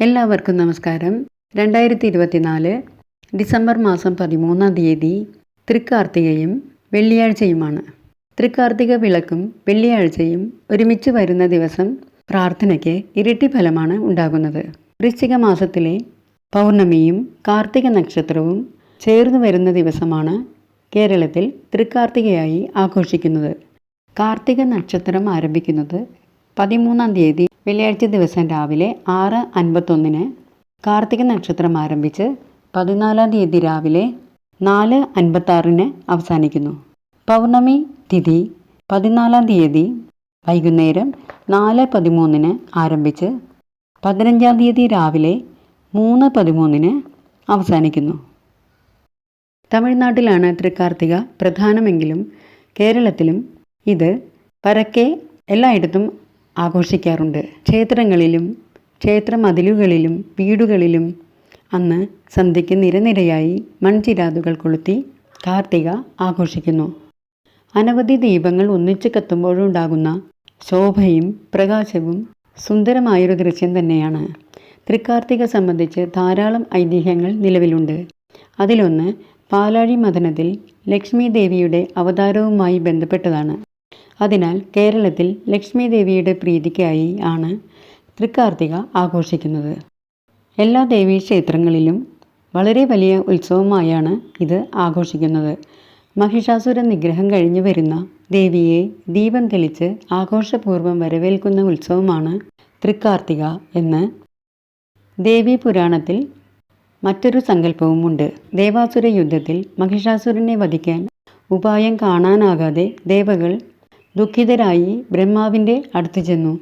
എല്ലാവർക്കും നമസ്കാരം. രണ്ടായിരത്തി ഇരുപത്തിനാല് ഡിസംബർ മാസം പതിമൂന്നാം തീയതി തൃക്കാർത്തികയും വെള്ളിയാഴ്ചയുമാണ്. തൃക്കാർത്തിക വിളക്കും വെള്ളിയാഴ്ചയും ഒരുമിച്ച് വരുന്ന ദിവസം പ്രാർത്ഥനയ്ക്ക് ഇരട്ടി ഫലമാണ് ഉണ്ടാകുന്നത്. വൃശ്ചിക മാസത്തിലെ പൗർണമിയും കാർത്തിക നക്ഷത്രവും ചേർന്ന് വരുന്ന ദിവസമാണ് കേരളത്തിൽ തൃക്കാർത്തികയായി ആഘോഷിക്കുന്നത്. കാർത്തിക നക്ഷത്രം ആരംഭിക്കുന്നത് പതിമൂന്നാം തീയതി വെള്ളിയാഴ്ച ദിവസം രാവിലെ ആറ് അൻപത്തൊന്നിന് കാർത്തിക നക്ഷത്രം ആരംഭിച്ച് പതിനാലാം തീയതി രാവിലെ നാല് അൻപത്താറിന് അവസാനിക്കുന്നു. പൗർണമി തിഥി പതിനാലാം തീയതി വൈകുന്നേരം നാല് പതിമൂന്നിന് ആരംഭിച്ച് പതിനഞ്ചാം തീയതി രാവിലെ മൂന്ന് പതിമൂന്നിന് അവസാനിക്കുന്നു. തമിഴ്നാട്ടിലാണ് തൃക്കാർത്തിക പ്രധാനമെങ്കിലും കേരളത്തിലും ഇത് പരക്കെ എല്ലായിടത്തും ആഘോഷിക്കാറുണ്ട്. ക്ഷേത്രങ്ങളിലും ക്ഷേത്ര മതിലുകളിലും വീടുകളിലും അന്ന് സന്ധ്യയ്ക്ക് നിരനിരയായി മൺചിരാതുകൾ കൊളുത്തി കാർത്തിക ആഘോഷിക്കുന്നു. അനവധി ദീപങ്ങൾ ഒന്നിച്ച് കത്തുമ്പോഴുണ്ടാകുന്ന ശോഭയും പ്രകാശവും സുന്ദരമായൊരു ദൃശ്യം തന്നെയാണ്. തൃക്കാർത്തിക സംബന്ധിച്ച് ധാരാളം ഐതിഹ്യങ്ങൾ നിലവിലുണ്ട്. അതിലൊന്ന് പാലാഴി മഥനത്തിൽ ലക്ഷ്മി ദേവിയുടെ അവതാരവുമായി ബന്ധപ്പെട്ടതാണ്. അതിനാൽ കേരളത്തിൽ ലക്ഷ്മി ദേവിയുടെ പ്രീതിക്കായി ആണ് തൃക്കാർത്തിക ആഘോഷിക്കുന്നത്. എല്ലാ ദേവീ ക്ഷേത്രങ്ങളിലും വളരെ വലിയ ഉത്സവമായാണ് ഇത് ആഘോഷിക്കുന്നത്. മഹിഷാസുര നിഗ്രഹം കഴിഞ്ഞു വരുന്ന ദേവിയെ ദീപം തെളിച്ച് ആഘോഷപൂർവം വരവേൽക്കുന്ന ഉത്സവമാണ് തൃക്കാർത്തിക എന്ന് ദേവീ പുരാണത്തിൽ മറ്റൊരു സങ്കല്പവുമുണ്ട് ദേവാസുര യുദ്ധത്തിൽ മഹിഷാസുരനെ വധിക്കാൻ ഉപായം കാണാനാകാതെ ദേവകൾ ദുഃഖിതരായി ബ്രഹ്മാവിന്റെ അടുത്തു ചെന്നു.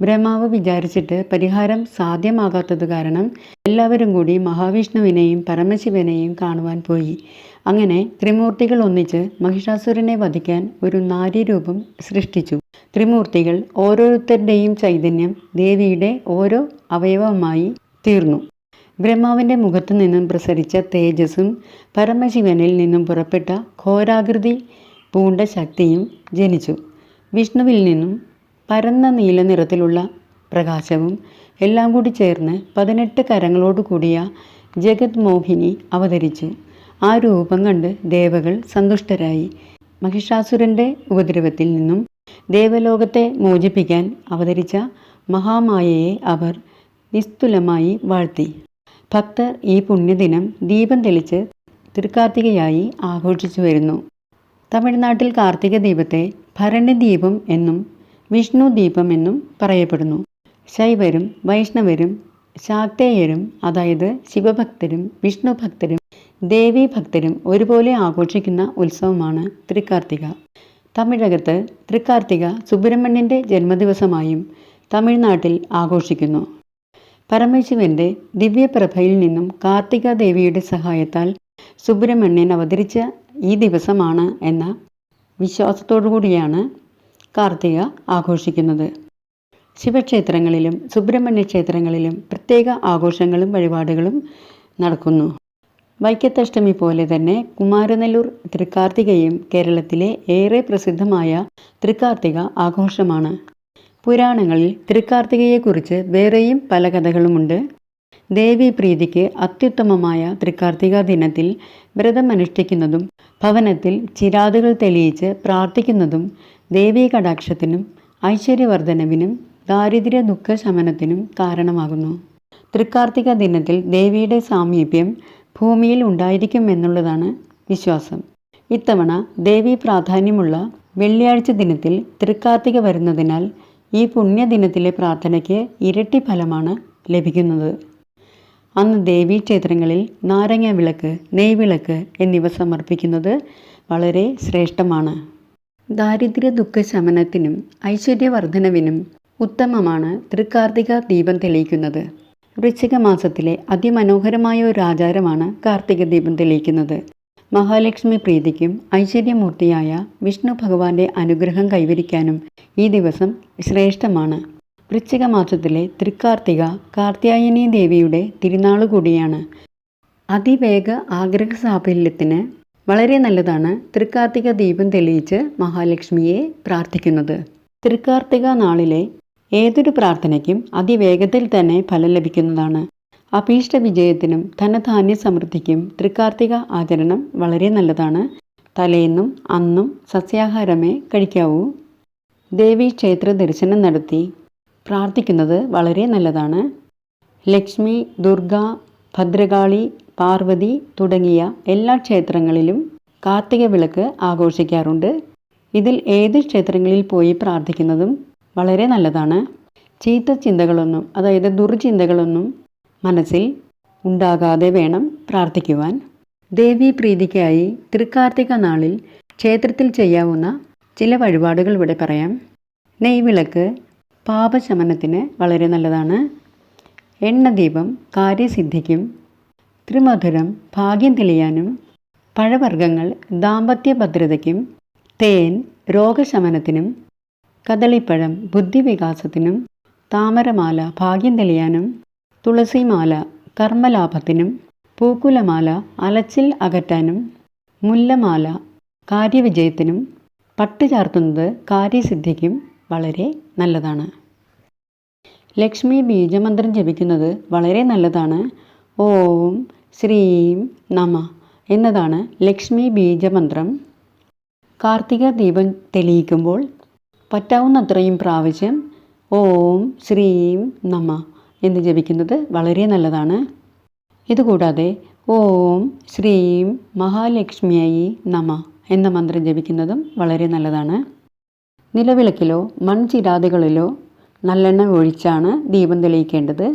ബ്രഹ്മാവ് വിചാരിച്ചിട്ട് പരിഹാരം സാധ്യമാകാത്തത് കാരണം എല്ലാവരും കൂടി മഹാവിഷ്ണുവിനെയും പരമശിവനെയും കാണുവാൻ പോയി. അങ്ങനെ ത്രിമൂർത്തികൾ ഒന്നിച്ച് മഹിഷാസുരനെ വധിക്കാൻ ഒരു നാരീരൂപം സൃഷ്ടിച്ചു. ത്രിമൂർത്തികൾ ഓരോരുത്തരുടെയും ചൈതന്യം ദേവിയുടെ ഓരോ അവയവമായി തീർന്നു. ബ്രഹ്മാവിന്റെ മുഖത്തു നിന്നും പ്രസരിച്ച തേജസ്സും പരമശിവനിൽ നിന്നും പുറപ്പെട്ട ഘോരാകൃതി പൂണ്ട ശക്തിയും ജനിച്ചു. വിഷ്ണുവിൽ നിന്നും പരന്ന നീല നിറത്തിലുള്ള പ്രകാശവും എല്ലാം കൂടി ചേർന്ന് പതിനെട്ട് കരങ്ങളോട് കൂടിയ ജഗത് മോഹിനി അവതരിച്ചു ആ രൂപം കണ്ട് ദേവകൾ സന്തുഷ്ടരായി. മഹിഷാസുരന്റെ ഉപദ്രവത്തിൽ നിന്നും ദേവലോകത്തെ മോചിപ്പിക്കാൻ അവതരിച്ച മഹാമായയെ അവർ നിസ്തുലമായി വാഴ്ത്തി. ഭക്തർ ഈ പുണ്യദിനം ദീപം തെളിച്ച് തൃക്കാർത്തികയായി ആഘോഷിച്ചു വരുന്നു. തമിഴ്നാട്ടിൽ കാർത്തിക ദീപത്തെ ഭരണി ദീപം എന്നും വിഷ്ണു ദീപം എന്നും പറയപ്പെടുന്നു. ശൈവരും വൈഷ്ണവരും ശാക്തേയരും അതായത് ശിവഭക്തരും വിഷ്ണുഭക്തരും ഭക്തരും ദേവീ ഭക്തരും ഒരുപോലെ ആഘോഷിക്കുന്ന ഉത്സവമാണ് തൃക്കാർത്തിക. തമിഴകത്ത് തൃക്കാർത്തിക സുബ്രഹ്മണ്യന്റെ ജന്മദിവസമായും തമിഴ്നാട്ടിൽ ആഘോഷിക്കുന്നു. പരമശിവന്റെ ദിവ്യപ്രഭയിൽ നിന്നും കാർത്തിക ദേവിയുടെ സഹായത്താൽ സുബ്രഹ്മണ്യൻ അവതരിച്ച ഈ ദിവസമാണ് എന്ന വിശ്വാസത്തോടു കൂടിയാണ് കാർത്തിക ആഘോഷിക്കുന്നത്. ശിവക്ഷേത്രങ്ങളിലും സുബ്രഹ്മണ്യ ക്ഷേത്രങ്ങളിലും പ്രത്യേക ആഘോഷങ്ങളും വഴിപാടുകളും നടക്കുന്നു. വൈക്കത്തഷ്ടമി പോലെ തന്നെ കുമാരനെല്ലൂർ തൃക്കാർത്തികയും കേരളത്തിലെ ഏറെ പ്രസിദ്ധമായ തൃക്കാർത്തിക ആഘോഷമാണ്. പുരാണങ്ങളിൽ തൃക്കാർത്തികയെക്കുറിച്ച് വേറെയും പല കഥകളുമുണ്ട്. ദേവി പ്രീതിക്ക് അത്യുത്തമമായ തൃക്കാർത്തിക ദിനത്തിൽ വ്രതം അനുഷ്ഠിക്കുന്നതും ഭവനത്തിൽ ചിരാതുകൾ തെളിയിച്ച് പ്രാർത്ഥിക്കുന്നതും ദേവീ കടാക്ഷത്തിനും ഐശ്വര്യവർദ്ധനവിനും ദാരിദ്ര്യ ദുഃഖ ശമനത്തിനും കാരണമാകുന്നു. തൃക്കാർത്തിക ദിനത്തിൽ ദേവിയുടെ സാമീപ്യം ഭൂമിയിൽ ഉണ്ടായിരിക്കും എന്നുള്ളതാണ് വിശ്വാസം. ഇത്തവണ ദേവി പ്രാധാന്യമുള്ള വെള്ളിയാഴ്ച ദിനത്തിൽ തൃക്കാർത്തിക വരുന്നതിനാൽ ഈ പുണ്യദിനത്തിലെ പ്രാർത്ഥനയ്ക്ക് ഇരട്ടി ഫലമാണ് ലഭിക്കുന്നത്. അന്ന് ദേവീ ക്ഷേത്രങ്ങളിൽ നാരങ്ങ വിളക്ക് നെയ്വിളക്ക് എന്നിവ സമർപ്പിക്കുന്നത് വളരെ ശ്രേഷ്ഠമാണ്. ദാരിദ്ര്യ ദുഃഖശമനത്തിനും ഐശ്വര്യവർദ്ധനവിനും ഉത്തമമാണ് തൃക്കാർത്തിക ദീപം തെളിയിക്കുന്നത്. വൃശ്ചിക മാസത്തിലെ അതിമനോഹരമായ ഒരു ആചാരമാണ് കാർത്തിക ദീപം തെളിയിക്കുന്നത്. മഹാലക്ഷ്മി പ്രീതിക്കും ഐശ്വര്യമൂർത്തിയായ വിഷ്ണു ഭഗവാന്റെ അനുഗ്രഹം കൈവരിക്കാനും ഈ ദിവസം ശ്രേഷ്ഠമാണ്. വൃശ്ചിക മാസത്തിലെ തൃക്കാർത്തിക കാർത്യായനി ദേവിയുടെ തിരുനാൾ കൂടിയാണ് അതിവേഗ ആഗ്രഹ സാഫല്യത്തിന് വളരെ നല്ലതാണ് തൃക്കാർത്തിക ദീപം തെളിയിച്ച് മഹാലക്ഷ്മിയെ പ്രാർത്ഥിക്കുന്നത്. തൃക്കാർത്തിക നാളിലെ ഏതൊരു പ്രാർത്ഥനയ്ക്കും അതിവേഗത്തിൽ തന്നെ ഫലം ലഭിക്കുന്നതാണ്. അഭീഷ്ട വിജയത്തിനും ധനധാന്യ സമൃദ്ധിക്കും തൃക്കാർത്തിക ആചരണം വളരെ നല്ലതാണ്. തലേന്നും അന്നും സസ്യാഹാരമേ കഴിക്കാവൂ. ദേവീ ക്ഷേത്ര ദർശനം നടത്തി പ്രാർത്ഥിക്കുന്നത് വളരെ നല്ലതാണ്. ലക്ഷ്മി ദുർഗ ഭദ്രകാളി പാർവതി തുടങ്ങിയ എല്ലാ ക്ഷേത്രങ്ങളിലും കാർത്തിക വിളക്ക് ആഘോഷിക്കാറുണ്ട്. ഇതിൽ ഏത് ക്ഷേത്രങ്ങളിൽ പോയി പ്രാർത്ഥിക്കുന്നതും വളരെ നല്ലതാണ്. ചീത്ത ചിന്തകളൊന്നും അതായത് ദുർചിന്തകളൊന്നും മനസ്സിൽ ഉണ്ടാകാതെ വേണം പ്രാർത്ഥിക്കുവാൻ. ദേവീ പ്രീതിക്കായി തൃക്കാർത്തിക നാളിൽ ക്ഷേത്രത്തിൽ ചെയ്യാവുന്ന ചില വഴിപാടുകൾ ഇവിടെ പറയാം. നെയ്വിളക്ക് പാപശമനത്തിന് വളരെ നല്ലതാണ്. എണ്ണദീപം കാര്യസിദ്ധിക്കും ത്രിമധുരം ഭാഗ്യം തെളിയാനും പഴവർഗങ്ങൾ ദാമ്പത്യ ഭദ്രതയ്ക്കും തേൻ രോഗശമനത്തിനും കദളിപ്പഴം ബുദ്ധിവികാസത്തിനും താമരമാല ഭാഗ്യം തെളിയാനും തുളസിമാല കർമ്മലാഭത്തിനും പൂക്കുലമാല അലച്ചിൽ അകറ്റാനും മുല്ലമാല കാര്യവിജയത്തിനും പട്ട് ചാർത്തുന്നത് കാര്യസിദ്ധിക്കും വളരെ നല്ലതാണ്. ലക്ഷ്മി ബീജമന്ത്രം ജപിക്കുന്നത് വളരെ നല്ലതാണ്. ഓം ശ്രീം നമ എന്നതാണ് ലക്ഷ്മി ബീജമന്ത്രം. കാർത്തിക ദീപം തെളിയിക്കുമ്പോൾ പറ്റാവുന്നത്രയും പ്രാവശ്യം ഓം ശ്രീം നമ എന്ന് ജപിക്കുന്നത് വളരെ നല്ലതാണ്. ഇതുകൂടാതെ ഓം ശ്രീം മഹാലക്ഷ്മിയായി നമ എന്ന മന്ത്രം ജപിക്കുന്നതും വളരെ നല്ലതാണ്. നിലവിളക്കിലോ മൺചിരാതുകളിലോ നല്ലെണ്ണ ഒഴിച്ചാണ് ദീപം തെളിയിക്കേണ്ടത്.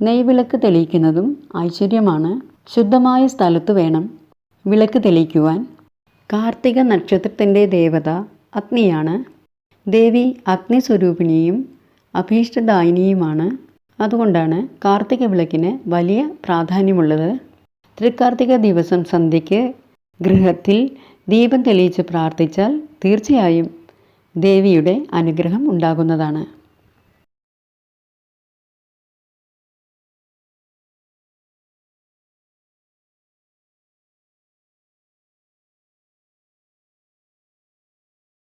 നെയ്വിളക്ക് തെളിയിക്കുന്നതും ഐശ്വര്യമാണ്. ശുദ്ധമായ സ്ഥലത്ത് വേണം വിളക്ക് തെളിയിക്കുവാൻ. കാർത്തിക നക്ഷത്രത്തിന്റെ ദേവത അഗ്നിയാണ്. ദേവി അഗ്നി അഗ്നിസ്വരൂപിണിയും അഭീഷ്ടദായിനിയുമാണ്. അതുകൊണ്ടാണ് കാർത്തിക വിളക്കിന് വലിയ പ്രാധാന്യമുള്ളത്. തൃക്കാർത്തിക ദിവസം സന്ധ്യയ്ക്ക് ഗൃഹത്തിൽ ദീപം തെളിയിച്ച് പ്രാർത്ഥിച്ചാൽ തീർച്ചയായും ദേവിയുടെ അനുഗ്രഹം ഉണ്ടാകുന്നതാണ്